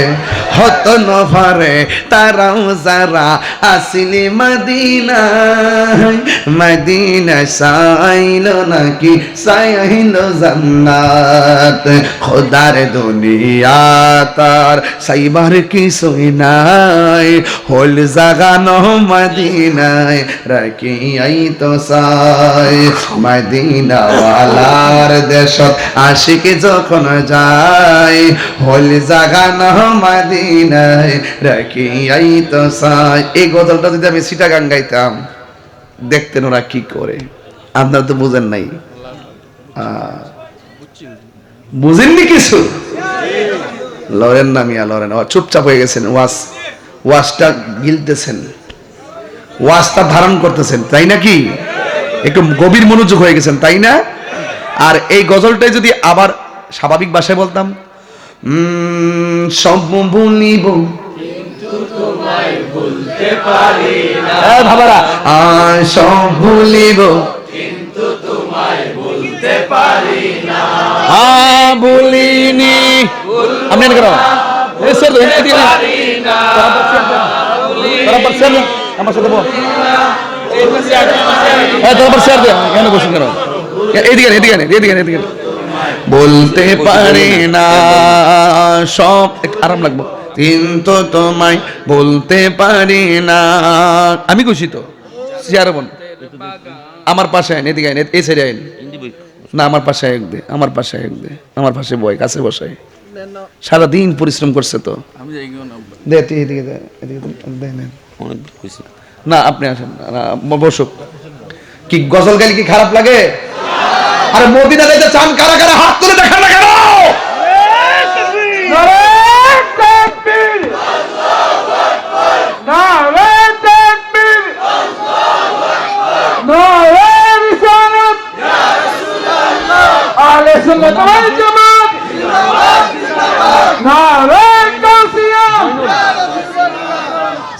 Yeah. হত নফারে, তারাও যারা আসিলি মদিনায় মদিনা সাইল নাকি সাইল জান্নাত। খোদার দুনিয়া তার সাইবার কি সই নাই। হল জাগানো মদিনায় রাখি আই তো সাই মদিনাওয়ালার দেশত আশিক যখন যায়, হল জাগানো গজলটা যদি আমি সিটাগাং গাইতাম, দেখতেন ওরা কি করে। আপনারা তো বুঝেন নাই। বুঝেননি কিছু? লরেন না মিয়া, লরেন। চুপচাপ হয়ে গেছেন। ওয়াজ, ওয়াজটা গিলতেছেন। ওয়াজটা ধারণ করতেছেন, তাই নাকি? একটু গভীর মনোযোগ হয়ে গেছেন, তাই না? আর এই গজলটাই যদি আবার স্বাভাবিক ভাষায় বলতাম সব ভুলিব বাবারা সব এদিকে এদিকে এদিকে। বলতে পারি না। সব আরাম লাগবো। কিন্তু তোমায় বলতে পারি না। আমি খুশি তো। চেয়ারে বোন। আমার পাশে আইন এদিকে আইন এই সাইডে আইন। না আমার পাশে এক দে আমার পাশে এক দে আমার পাশে বয় কাছে বসাই সারাদিন পরিশ্রম করছে তো। দে তুই এদিকে দে এদিকে দে, দে নে। অনেক খুশি না আপনি আসেন না, বসুক। কি গজল গালি কি খারাপ লাগে? আরে মদিনা যাইতে চান কারা কারা হাত তুলে দেখান না কেন?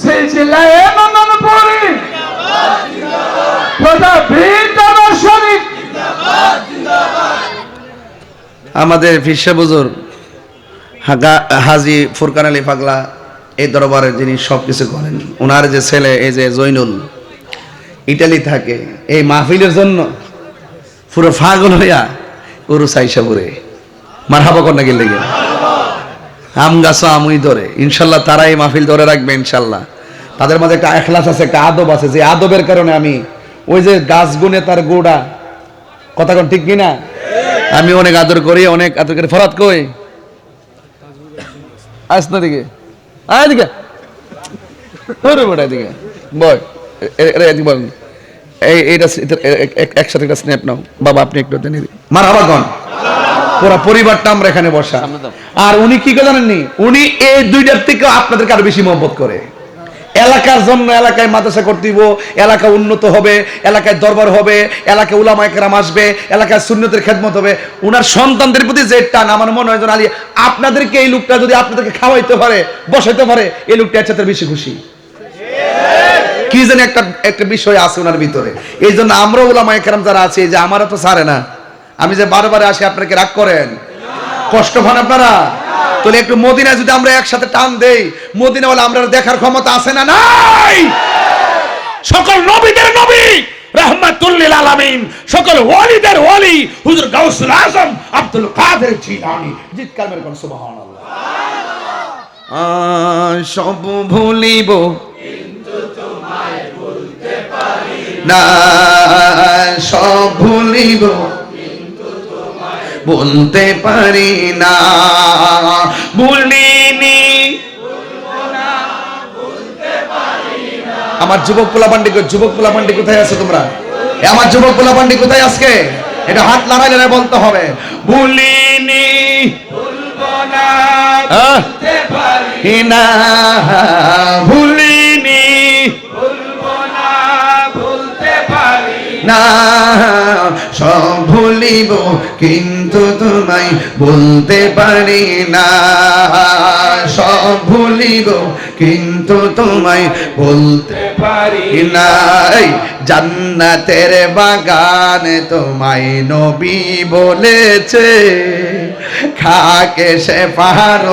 সিলসিলায় নন্দন পরি খোদা ভিতর শরীফ আমাদের ফিরসা বুজুর হাজি ফুরকান আলী পাগলা এই দরবারে যিনি সব কিছু করেন ওনার যে ছেলে, এই যে জৈনুল, ইটালি থাকে, এই মাহফিলের জন্য পুরো ফাগল হইয়া উরু সাইসাবুরে মার কন্যা গেলে গে আম গাছ আমুই ধরে। ইনশাল্লাহ তারা এই মাহফিল ধরে রাখবে, ইনশাল্লাহ। তাদের মাঝে একটা এখলাস আছে, একটা আদব আছে। যে আদবের কারণে আমি ওই যে গাছ গুনে তার গোড়া, কথা কোন ঠিক কিনা? আমি অনেক আদর করি অনেক আদর করি। ফরাত কই? আস না দিকে আয় দিকে এদিকে। বয় বল এই এটা- একসাথে একটা স্ন্যাপ নাও। বাবা আপনি একটু দেন। পুরা পরিবারটা আমরা এখানে বসা। আর উনি কি জানেননি? উনি এই দুইটার থেকে আপনাদেরকে আরও বেশি মহব্বত করে। এলাকার জন্য এলাকায় মাদ্রাসা করতে দিব এলাকা উন্নত হবে, এলাকায় দরবার হবে, এলাকায় উলামায়ে কেরাম আসবে, এলাকায় সুন্নতের খেদমত হবে। উনার সন্তানদের প্রতি যে টান, আমার মনে হয় আলী, আপনাদেরকে এই লোকটা যদি আপনাদেরকে খাওয়াইতে পারে, বসাইতে পারে, এই লোকটা এর সাথে বেশি খুশি। কি জানি একটা একটা বিষয় আছে ওনার ভিতরে। এই জন্য আমরা ওলামায়ে কেরাম যারা আছে যে আমারও তো সারে না। আমি যে বারে বারে আসি আপনাকে রাগ করেন? কষ্ট পান আপনারা? তাহলে একটু মদিনা যদি আমরা একসাথে টান দেই মদিনা বলে আমরা দেখার ক্ষমতা আছে না নাই? সকল নবীদের নবী, রহমাতুল্লিল আলামিন, সকল ওয়ালিদের ওয়ালি, হুজুর গাউসুল আজম, আব্দুল কাদের কোন সুবহানাল্লাহ। সব ভুলিব। না, সব ভুলিব। বলতে পারি না। ভুলিনি আমার যুবক পোলা পান্ডি যুবক পোলা পান্ডি কোথায় আছে তোমরা? আমার যুবক পোলা পান্ডি কোথায় আজকে? এটা হাত লড়াই বলতে হবে। ভুলিনি আহ, না। ভুলিনি না সব ভুলিব কিন্তু তোমায় বলতে পারি না। সব ভুলিব, কিন্তু তোমায় বলতে পারি নাই জান্নাতের বাগান তোমায় নবী বলেছে, খাকে সে পাহাড়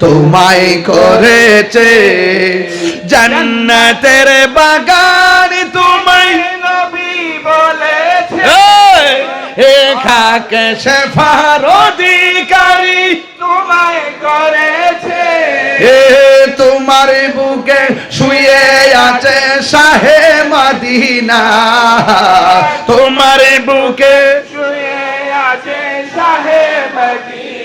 তোমায় করেছে। জান্নাতের বাগান তোমায় এ খাকে পাহাড় অধিকারী তোমায় করেছে। এ তোমার বুকে শুয়ে আছে শাহে মাদিনা। তোমার বুকে শুয়ে আছে শাহে মদিনা।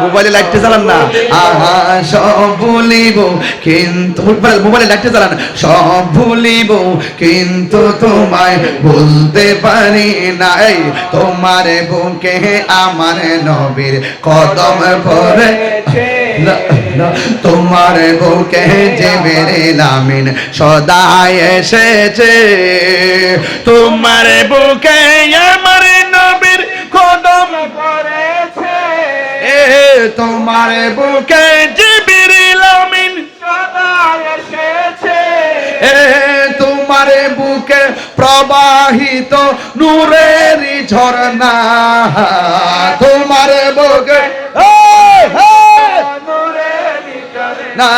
মোবাইলে লাইটটা চালান না। আহা, সব ভুলিব, কিন্তু মোবাইলে লাইটটা চালান সব ভুলিব, কিন্তু তোমায় পারি নাই। তোমার বুকে আমার নবীর কদম পরে তোমার বুকে যে বেরে লামিন সদাই এসেছে। তোমার বুকে আমার তোমার বুকে জিবিরিল আমিন। সদা এসেছে। এ তোমার বুকে প্রবাহিত নূরের ঝরনা তোমার বুকে না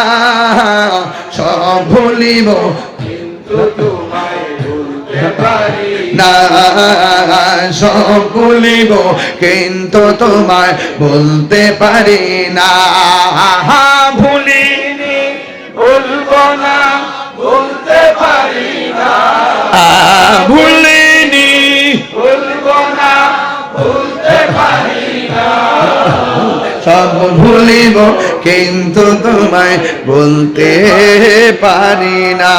সব ভুলিব। সব ভুলিব কিন্তু তোমায় বলতে পারি না। ভুলি তিনি না ভুলতে পারি না। ভুলিনি ভুলবো না ভুলতে পারি না। সব ভুলিব কিন্তু তোমায় বলতে পারি না।